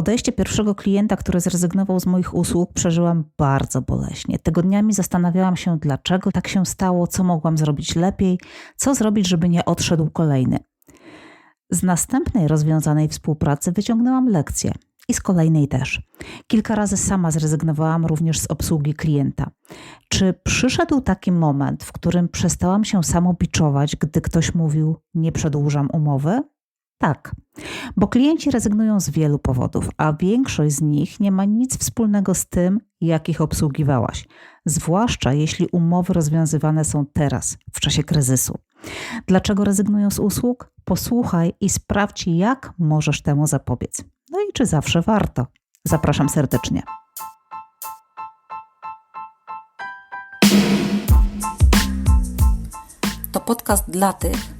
Odejście pierwszego klienta, który zrezygnował z moich usług, przeżyłam bardzo boleśnie. Tygodniami zastanawiałam się, dlaczego tak się stało, co mogłam zrobić lepiej, co zrobić, żeby nie odszedł kolejny. Z następnej rozwiązanej współpracy wyciągnęłam lekcję i z kolejnej też. Kilka razy sama zrezygnowałam również z obsługi klienta. Czy przyszedł taki moment, w którym przestałam się samobiczować, gdy ktoś mówił: Nie przedłużam umowy? Tak, bo klienci rezygnują z wielu powodów, a większość z nich nie ma nic wspólnego z tym, jak ich obsługiwałaś, zwłaszcza jeśli umowy rozwiązywane są teraz, w czasie kryzysu. Dlaczego rezygnują z usług? Posłuchaj i sprawdź, jak możesz temu zapobiec. No i czy zawsze warto? Zapraszam serdecznie. To podcast dla tych,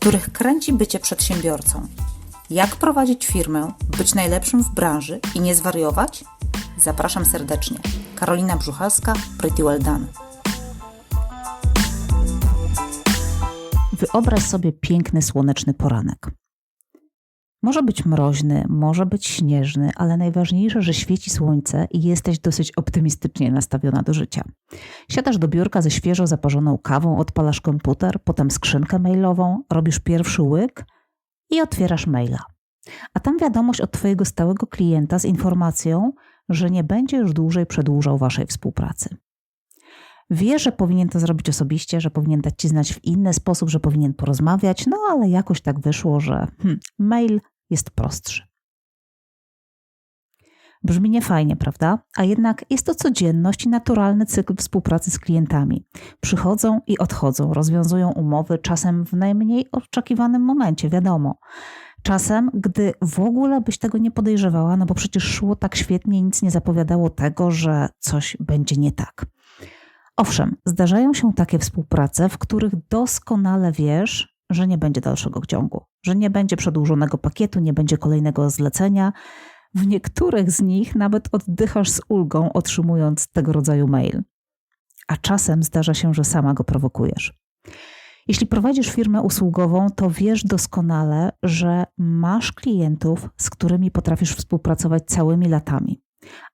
których kręci bycie przedsiębiorcą. Jak prowadzić firmę, być najlepszym w branży i nie zwariować? Zapraszam serdecznie. Karolina Brzuchalska, Pretty Well Done. Wyobraź sobie piękny słoneczny poranek. Może być mroźny, może być śnieżny, ale najważniejsze, że świeci słońce i jesteś dosyć optymistycznie nastawiona do życia. Siadasz do biurka ze świeżo zaparzoną kawą, odpalasz komputer, potem skrzynkę mailową, robisz pierwszy łyk i otwierasz maila. A tam wiadomość od Twojego stałego klienta z informacją, że nie będzie już dłużej przedłużał Waszej współpracy. Wie, że powinien to zrobić osobiście, że powinien dać ci znać w inny sposób, że powinien porozmawiać, no ale jakoś tak wyszło, że hmm, mail jest prostszy. Brzmi niefajnie, prawda? A jednak jest to codzienność i naturalny cykl współpracy z klientami. Przychodzą i odchodzą, rozwiązują umowy, czasem w najmniej oczekiwanym momencie, wiadomo. Czasem, gdy w ogóle byś tego nie podejrzewała, no bo przecież szło tak świetnie, nic nie zapowiadało tego, że coś będzie nie tak. Owszem, zdarzają się takie współprace, w których doskonale wiesz, że nie będzie dalszego ciągu, że nie będzie przedłużonego pakietu, nie będzie kolejnego zlecenia. W niektórych z nich nawet oddychasz z ulgą, otrzymując tego rodzaju mail. A czasem zdarza się, że sama go prowokujesz. Jeśli prowadzisz firmę usługową, to wiesz doskonale, że masz klientów, z którymi potrafisz współpracować całymi latami.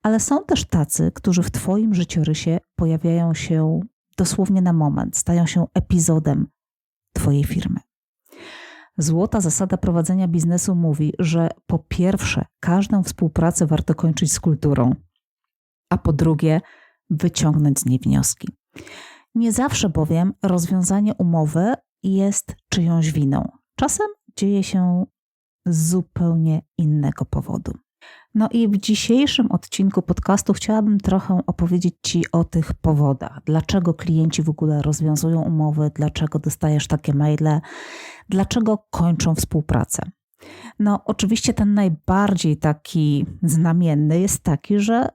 Ale są też tacy, którzy w Twoim życiorysie pojawiają się dosłownie na moment, stają się epizodem Twojej firmy. Złota zasada prowadzenia biznesu mówi, że po pierwsze, każdą współpracę warto kończyć z kulturą, a po drugie, wyciągnąć z niej wnioski. Nie zawsze bowiem rozwiązanie umowy jest czyjąś winą. Czasem dzieje się z zupełnie innego powodu. No i w dzisiejszym odcinku podcastu chciałabym trochę opowiedzieć Ci o tych powodach. Dlaczego klienci w ogóle rozwiązują umowy, dlaczego dostajesz takie maile, dlaczego kończą współpracę. No, oczywiście ten najbardziej taki znamienny jest taki, że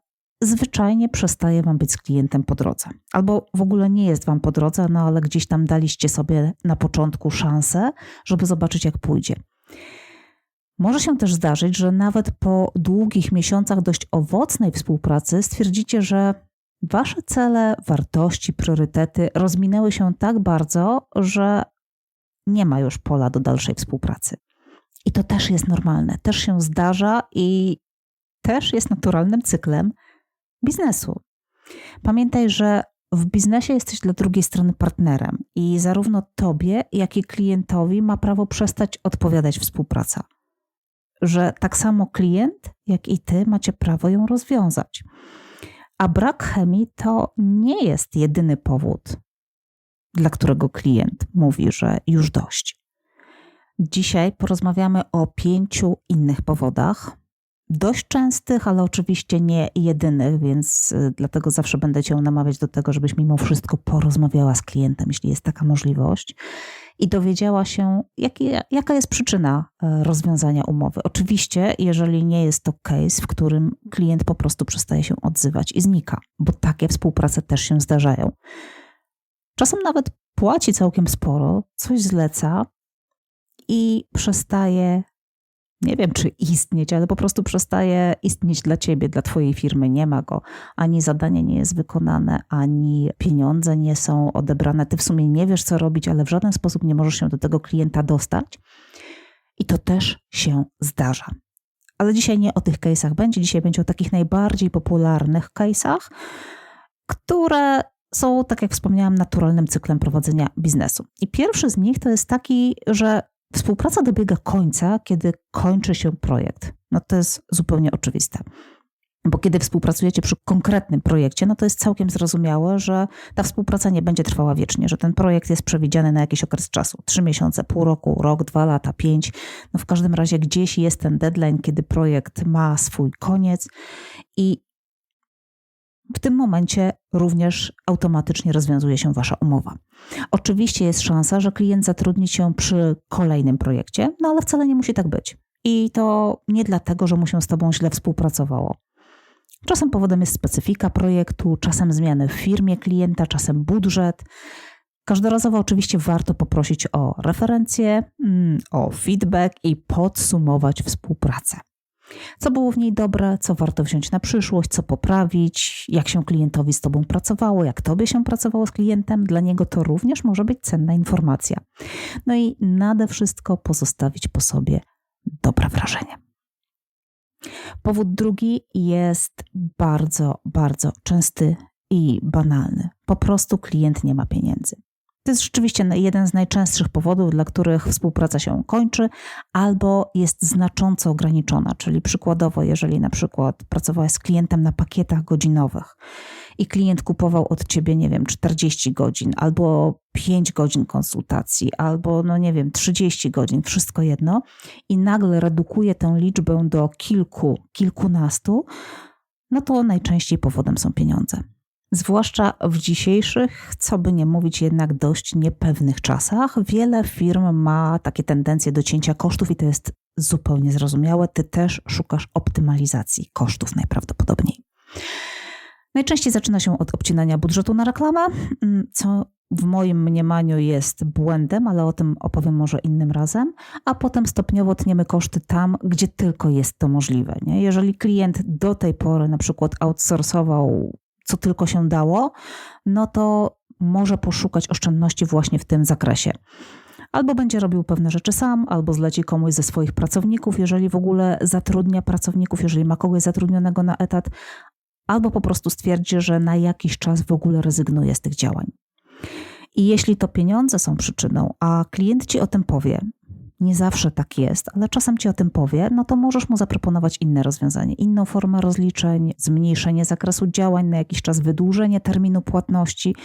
zwyczajnie przestaje Wam być z klientem po drodze. Albo w ogóle nie jest Wam po drodze, no ale gdzieś tam daliście sobie na początku szansę, żeby zobaczyć, jak pójdzie. Może się też zdarzyć, że nawet po długich miesiącach dość owocnej współpracy stwierdzicie, że wasze cele, wartości, priorytety rozminęły się tak bardzo, że nie ma już pola do dalszej współpracy. I to też jest normalne, też się zdarza i też jest naturalnym cyklem biznesu. Pamiętaj, że w biznesie jesteś dla drugiej strony partnerem i zarówno tobie, jak i klientowi ma prawo przestać odpowiadać współpraca że tak samo klient, jak i ty macie prawo ją rozwiązać. A brak chemii to nie jest jedyny powód, dla którego klient mówi, że już dość. Dzisiaj porozmawiamy o pięciu innych powodach, dość częstych, ale oczywiście nie jedynych, więc y, dlatego zawsze będę Cię namawiać do tego, żebyś mimo wszystko porozmawiała z klientem, jeśli jest taka możliwość i dowiedziała się, jaka jest przyczyna e, rozwiązania umowy. Oczywiście, jeżeli nie jest to case, w którym klient po prostu przestaje się odzywać i znika, bo takie współprace też się zdarzają. Czasem nawet płaci całkiem sporo, coś zleca i przestaje nie wiem czy istnieć, ale po prostu przestaje istnieć dla ciebie, dla twojej firmy. Nie ma go. Ani zadanie nie jest wykonane, ani pieniądze nie są odebrane. Ty w sumie nie wiesz, co robić, ale w żaden sposób nie możesz się do tego klienta dostać. I to też się zdarza. Ale dzisiaj nie o tych case'ach będzie. Dzisiaj będzie o takich najbardziej popularnych case'ach, które są, tak jak wspomniałam, naturalnym cyklem prowadzenia biznesu. I pierwszy z nich to jest taki, że Współpraca dobiega końca, kiedy kończy się projekt. No to jest zupełnie oczywiste. Bo kiedy współpracujecie przy konkretnym projekcie, no to jest całkiem zrozumiałe, że ta współpraca nie będzie trwała wiecznie, że ten projekt jest przewidziany na jakiś okres czasu trzy miesiące, pół roku, rok, dwa lata, pięć. No w każdym razie gdzieś jest ten deadline, kiedy projekt ma swój koniec i w tym momencie również automatycznie rozwiązuje się Wasza umowa. Oczywiście jest szansa, że klient zatrudni się przy kolejnym projekcie, no ale wcale nie musi tak być. I to nie dlatego, że mu się z Tobą źle współpracowało. Czasem powodem jest specyfika projektu, czasem zmiany w firmie klienta, czasem budżet. Każdorazowo oczywiście warto poprosić o referencje, mm, o feedback i podsumować współpracę. Co było w niej dobre, co warto wziąć na przyszłość, co poprawić, jak się klientowi z Tobą pracowało, jak Tobie się pracowało z klientem. Dla niego to również może być cenna informacja. No i nade wszystko pozostawić po sobie dobre wrażenie. Powód drugi jest bardzo, bardzo częsty i banalny. Po prostu klient nie ma pieniędzy. To jest rzeczywiście jeden z najczęstszych powodów, dla których współpraca się kończy albo jest znacząco ograniczona. Czyli przykładowo, jeżeli na przykład pracowałeś z klientem na pakietach godzinowych i klient kupował od ciebie, nie wiem, 40 godzin albo 5 godzin konsultacji, albo, no nie wiem, 30 godzin, wszystko jedno, i nagle redukuje tę liczbę do kilku, kilkunastu, no to najczęściej powodem są pieniądze. Zwłaszcza w dzisiejszych, co by nie mówić, jednak dość niepewnych czasach, wiele firm ma takie tendencje do cięcia kosztów i to jest zupełnie zrozumiałe. Ty też szukasz optymalizacji kosztów najprawdopodobniej. Najczęściej zaczyna się od obcinania budżetu na reklamę, mm, co w moim mniemaniu jest błędem, ale o tym opowiem może innym razem, a potem stopniowo tniemy koszty tam, gdzie tylko jest to możliwe. Nie? Jeżeli klient do tej pory na przykład outsourcował co tylko się dało, no to może poszukać oszczędności właśnie w tym zakresie. Albo będzie robił pewne rzeczy sam, albo zleci komuś ze swoich pracowników, jeżeli w ogóle zatrudnia pracowników, jeżeli ma kogoś zatrudnionego na etat, albo po prostu stwierdzi, że na jakiś czas w ogóle rezygnuje z tych działań. I jeśli to pieniądze są przyczyną, a klient ci o tym powie, nie zawsze tak jest, ale czasem ci o tym powie, no to możesz mu zaproponować inne rozwiązanie, inną formę rozliczeń, zmniejszenie zakresu działań, na jakiś czas wydłużenie terminu płatności.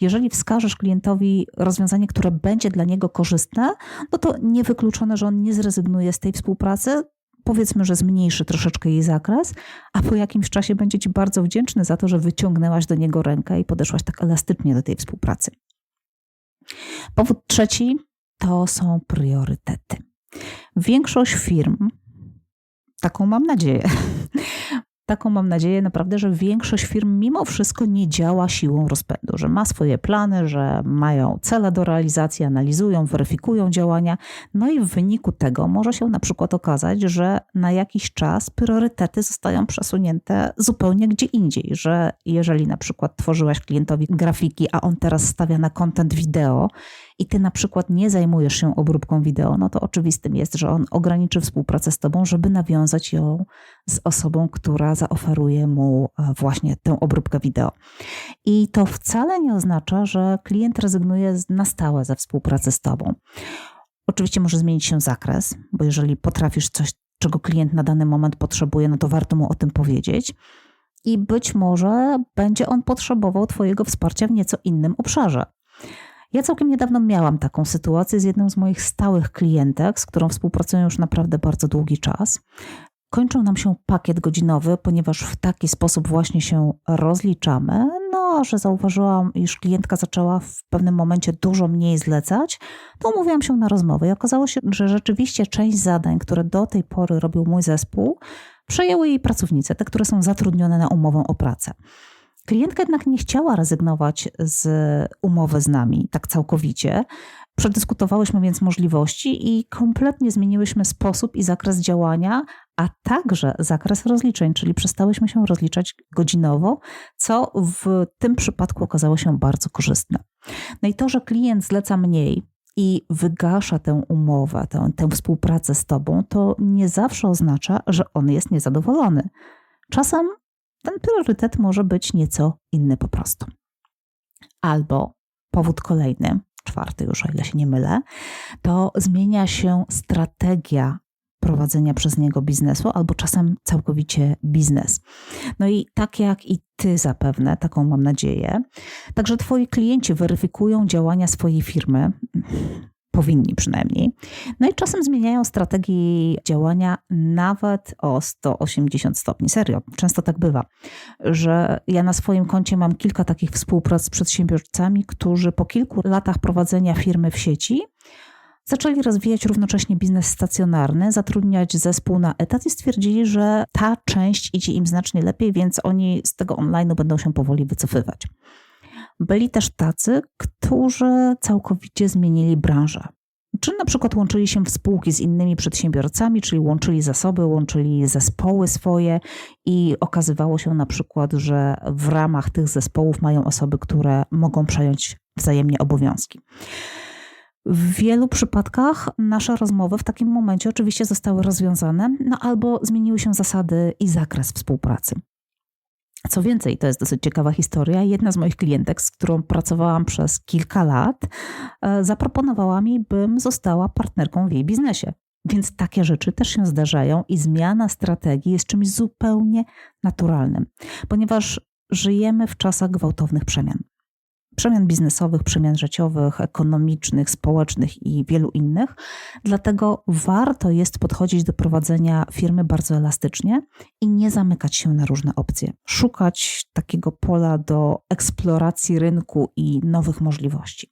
Jeżeli wskażesz klientowi rozwiązanie, które będzie dla niego korzystne, no to niewykluczone, że on nie zrezygnuje z tej współpracy, powiedzmy, że zmniejszy troszeczkę jej zakres, a po jakimś czasie będzie Ci bardzo wdzięczny za to, że wyciągnęłaś do niego rękę i podeszłaś tak elastycznie do tej współpracy. Powód trzeci to są priorytety. Większość firm, taką mam nadzieję, taką mam nadzieję naprawdę, że większość firm mimo wszystko nie działa siłą rozpędu, że ma swoje plany, że mają cele do realizacji, analizują, weryfikują działania, no i w wyniku tego może się na przykład okazać, że na jakiś czas priorytety zostają przesunięte zupełnie gdzie indziej, że jeżeli na przykład tworzyłaś klientowi grafiki, a on teraz stawia na content wideo i ty na przykład nie zajmujesz się obróbką wideo, no to oczywistym jest, że on ograniczy współpracę z tobą, żeby nawiązać ją z osobą, która zaoferuje mu e, właśnie tę obróbkę wideo. I to wcale nie oznacza, że klient rezygnuje na stałe ze współpracy z tobą. Oczywiście może zmienić się zakres, bo jeżeli potrafisz coś, czego klient na dany moment potrzebuje, no to warto mu o tym powiedzieć. I być może będzie on potrzebował Twojego wsparcia w nieco innym obszarze. Ja całkiem niedawno miałam taką sytuację z jedną z moich stałych klientek, z którą współpracuję już naprawdę bardzo długi czas. Kończył nam się pakiet godzinowy, ponieważ w taki sposób właśnie się rozliczamy. No, że zauważyłam, iż klientka zaczęła w pewnym momencie dużo mniej zlecać, to umówiłam się na rozmowę i okazało się, że rzeczywiście część zadań, które do tej pory robił mój zespół, przejęły jej pracownice, te, które są zatrudnione na umowę o pracę. Klientka jednak nie chciała rezygnować z umowy z nami tak całkowicie. Przedyskutowałyśmy więc możliwości i kompletnie zmieniłyśmy sposób i zakres działania, a także zakres rozliczeń, czyli przestałyśmy się rozliczać godzinowo, co w tym przypadku okazało się bardzo korzystne. No i to, że klient zleca mniej, i wygasza tę umowę, tę, tę współpracę z tobą, to nie zawsze oznacza, że on jest niezadowolony. Czasem ten priorytet może być nieco inny po prostu. Albo powód kolejny, czwarty już, o ile się nie mylę, to zmienia się strategia prowadzenia przez niego biznesu, albo czasem całkowicie biznes. No i tak jak i ty zapewne, taką mam nadzieję, także twoi klienci weryfikują działania swojej firmy, powinni przynajmniej. No i czasem zmieniają strategię działania nawet o 180 stopni. Serio, często tak bywa, że ja na swoim koncie mam kilka takich współprac z przedsiębiorcami, którzy po kilku latach prowadzenia firmy w sieci zaczęli rozwijać równocześnie biznes stacjonarny, zatrudniać zespół na etat i stwierdzili, że ta część idzie im znacznie lepiej, więc oni z tego online będą się powoli wycofywać. Byli też tacy, którzy całkowicie zmienili branżę. Czy na przykład łączyli się w spółki z innymi przedsiębiorcami, czyli łączyli zasoby, łączyli zespoły swoje i okazywało się na przykład, że w ramach tych zespołów mają osoby, które mogą przejąć wzajemnie obowiązki. W wielu przypadkach nasze rozmowy w takim momencie oczywiście zostały rozwiązane, no albo zmieniły się zasady i zakres współpracy. Co więcej, to jest dosyć ciekawa historia. Jedna z moich klientek, z którą pracowałam przez kilka lat, e, zaproponowała mi, bym została partnerką w jej biznesie. Więc takie rzeczy też się zdarzają i zmiana strategii jest czymś zupełnie naturalnym, ponieważ żyjemy w czasach gwałtownych przemian przemian biznesowych, przemian życiowych, ekonomicznych, społecznych i wielu innych. Dlatego warto jest podchodzić do prowadzenia firmy bardzo elastycznie i nie zamykać się na różne opcje. Szukać takiego pola do eksploracji rynku i nowych możliwości.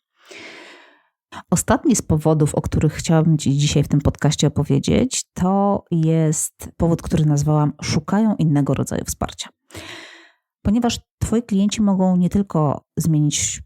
Ostatni z powodów, o których chciałabym Ci dzisiaj w tym podcaście opowiedzieć, to jest powód, który nazwałam Szukają innego rodzaju wsparcia ponieważ Twoi klienci mogą nie tylko zmienić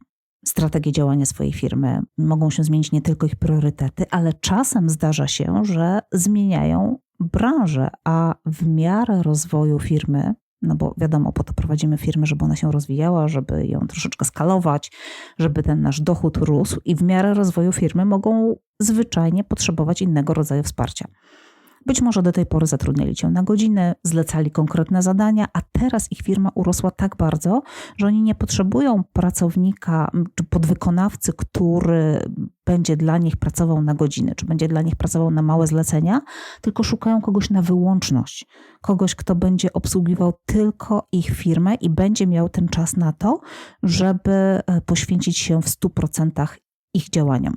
strategię działania swojej firmy, mogą się zmienić nie tylko ich priorytety, ale czasem zdarza się, że zmieniają branżę, a w miarę rozwoju firmy, no bo wiadomo, po to prowadzimy firmę, żeby ona się rozwijała, żeby ją troszeczkę skalować, żeby ten nasz dochód rósł, i w miarę rozwoju firmy mogą zwyczajnie potrzebować innego rodzaju wsparcia. Być może do tej pory zatrudniali cię na godziny, zlecali konkretne zadania, a teraz ich firma urosła tak bardzo, że oni nie potrzebują pracownika czy podwykonawcy, który będzie dla nich pracował na godziny, czy będzie dla nich pracował na małe zlecenia, tylko szukają kogoś na wyłączność. Kogoś, kto będzie obsługiwał tylko ich firmę i będzie miał ten czas na to, żeby e, poświęcić się w 100% ich działaniom.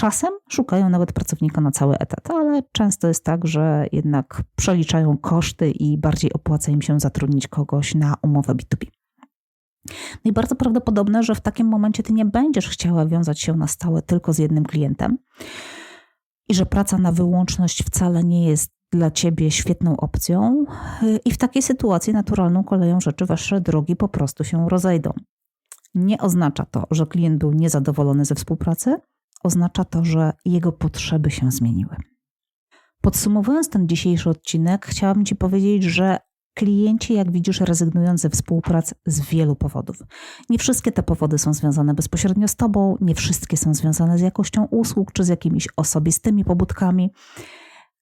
Czasem szukają nawet pracownika na cały etat, ale często jest tak, że jednak przeliczają koszty i bardziej opłaca im się zatrudnić kogoś na umowę B2B. No i bardzo prawdopodobne, że w takim momencie ty nie będziesz chciała wiązać się na stałe tylko z jednym klientem i że praca na wyłączność wcale nie jest dla ciebie świetną opcją, i w takiej sytuacji naturalną koleją rzeczy wasze drogi po prostu się rozejdą. Nie oznacza to, że klient był niezadowolony ze współpracy, oznacza to, że jego potrzeby się zmieniły. Podsumowując ten dzisiejszy odcinek, chciałabym Ci powiedzieć, że klienci, jak widzisz, rezygnują ze współpracy z wielu powodów. Nie wszystkie te powody są związane bezpośrednio z Tobą, nie wszystkie są związane z jakością usług czy z jakimiś osobistymi pobudkami.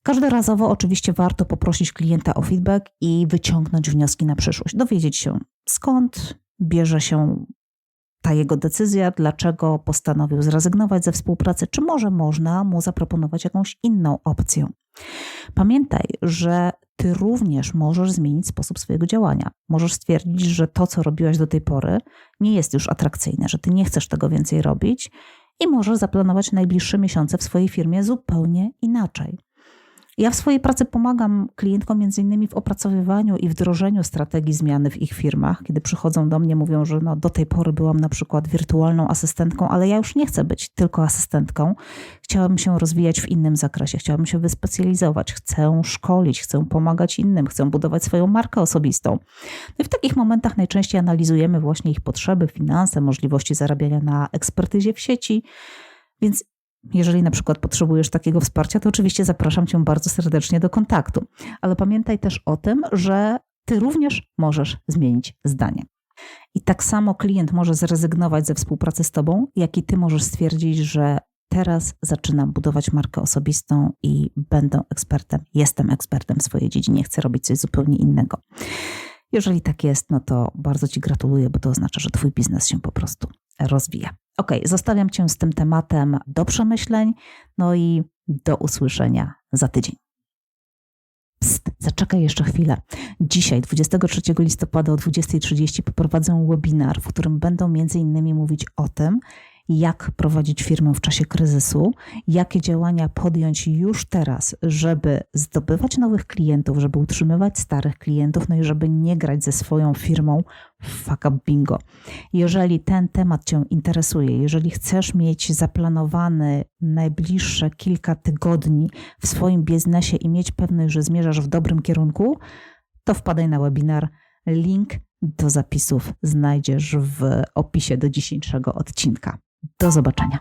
Każdorazowo oczywiście warto poprosić klienta o feedback i wyciągnąć wnioski na przyszłość, dowiedzieć się skąd bierze się ta jego decyzja, dlaczego postanowił zrezygnować ze współpracy, czy może można mu zaproponować jakąś inną opcję. Pamiętaj, że ty również możesz zmienić sposób swojego działania. Możesz stwierdzić, że to, co robiłaś do tej pory, nie jest już atrakcyjne, że ty nie chcesz tego więcej robić i możesz zaplanować najbliższe miesiące w swojej firmie zupełnie inaczej. Ja w swojej pracy pomagam klientkom między innymi w opracowywaniu i wdrożeniu strategii zmiany w ich firmach. Kiedy przychodzą do mnie, mówią, że no, do tej pory byłam na przykład wirtualną asystentką, ale ja już nie chcę być tylko asystentką. Chciałabym się rozwijać w innym zakresie, chciałabym się wyspecjalizować, chcę szkolić, chcę pomagać innym, chcę budować swoją markę osobistą. No w takich momentach najczęściej analizujemy właśnie ich potrzeby, finanse, możliwości zarabiania na ekspertyzie w sieci. Więc jeżeli na przykład potrzebujesz takiego wsparcia, to oczywiście zapraszam Cię bardzo serdecznie do kontaktu. Ale pamiętaj też o tym, że Ty również możesz zmienić zdanie. I tak samo klient może zrezygnować ze współpracy z Tobą, jak i Ty możesz stwierdzić, że teraz zaczynam budować markę osobistą i będę ekspertem, jestem ekspertem w swojej dziedzinie, chcę robić coś zupełnie innego. Jeżeli tak jest, no to bardzo Ci gratuluję, bo to oznacza, że Twój biznes się po prostu rozwija. Ok, zostawiam Cię z tym tematem do przemyśleń, no i do usłyszenia za tydzień. Psst, zaczekaj jeszcze chwilę. Dzisiaj, 23 listopada o 20.30 poprowadzę webinar, w którym będą innymi mówić o tym, jak prowadzić firmę w czasie kryzysu, jakie działania podjąć już teraz, żeby zdobywać nowych klientów, żeby utrzymywać starych klientów, no i żeby nie grać ze swoją firmą fuck up bingo. Jeżeli ten temat Cię interesuje, jeżeli chcesz mieć zaplanowany najbliższe kilka tygodni w swoim biznesie i mieć pewność, że zmierzasz w dobrym kierunku, to wpadaj na webinar. Link do zapisów znajdziesz w opisie do dzisiejszego odcinka. Do zobaczenia.